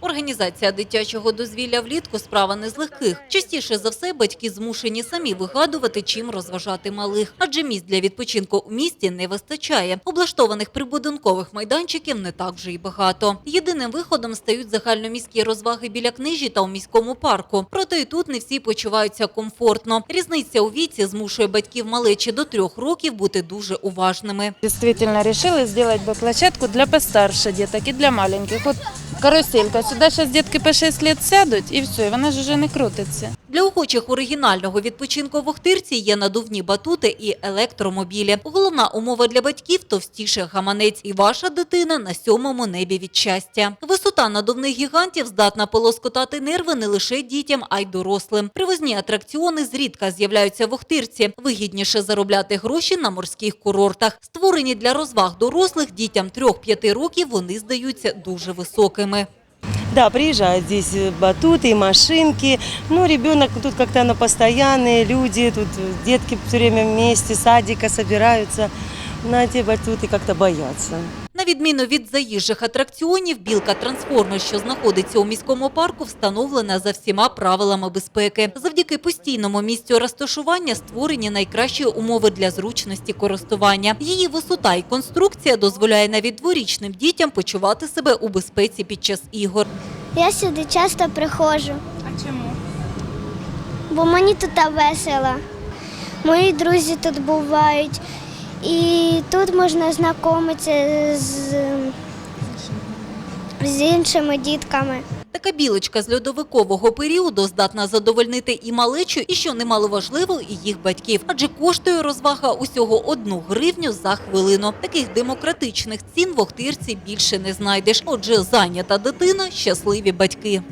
Організація дитячого дозвілля влітку справа не з легких. Частіше за все батьки змушені самі вигадувати, чим розважати малих, адже місць для відпочинку у місті не вистачає. Облаштованих прибудинкових майданчиків не так вже й багато. Єдиним виходом стають загальноміські розваги біля книжі та у міському парку. Проте і тут не всі почуваються комфортно. Різниця у віці змушує батьків малечі до трьох років бути дуже уважними. Решила сделать бы площадку для постарше деток и для маленьких. Вот каруселька. Сюда зараз дітки по 6 років сядуть і все, і вона ж уже не крутиться. Для охочих оригінального відпочинку в Охтирці є надувні батути і електромобілі. Головна умова для батьків – товстіше гаманець. І ваша дитина на сьомому небі від щастя. Висота надувних гігантів здатна полоскотати нерви не лише дітям, а й дорослим. Привозні атракціони зрідка з'являються в Охтирці. Вигідніше заробляти гроші на морських курортах. Створені для розваг дорослих дітям 3-5 років вони здаються дуже високими. Да, приезжают здесь э, батуты, машинки. Ну, ребенок тут как-то на постоянные люди, тут э, детки все время вместе, с садика собираются на эти батуты, как-то боятся. Відміну від заїжджих атракціонів, білка трансформер, що знаходиться у міському парку, встановлена за всіма правилами безпеки. Завдяки постійному місцю розташування створені найкращі умови для зручності користування. Її висота і конструкція дозволяє навіть дворічним дітям почувати себе у безпеці під час ігор. Я сюди часто приходжу, А чему? бо мені тут весело. Мої друзі тут бувають. І тут можна знайомитися з, з іншими дітками. Така білочка з льодовикового періоду здатна задовольнити і малечу, і що немало важливо, і їх батьків. Адже коштує розвага усього одну гривню за хвилину. Таких демократичних цін в Охтирці більше не знайдеш. Отже, зайнята дитина, щасливі батьки.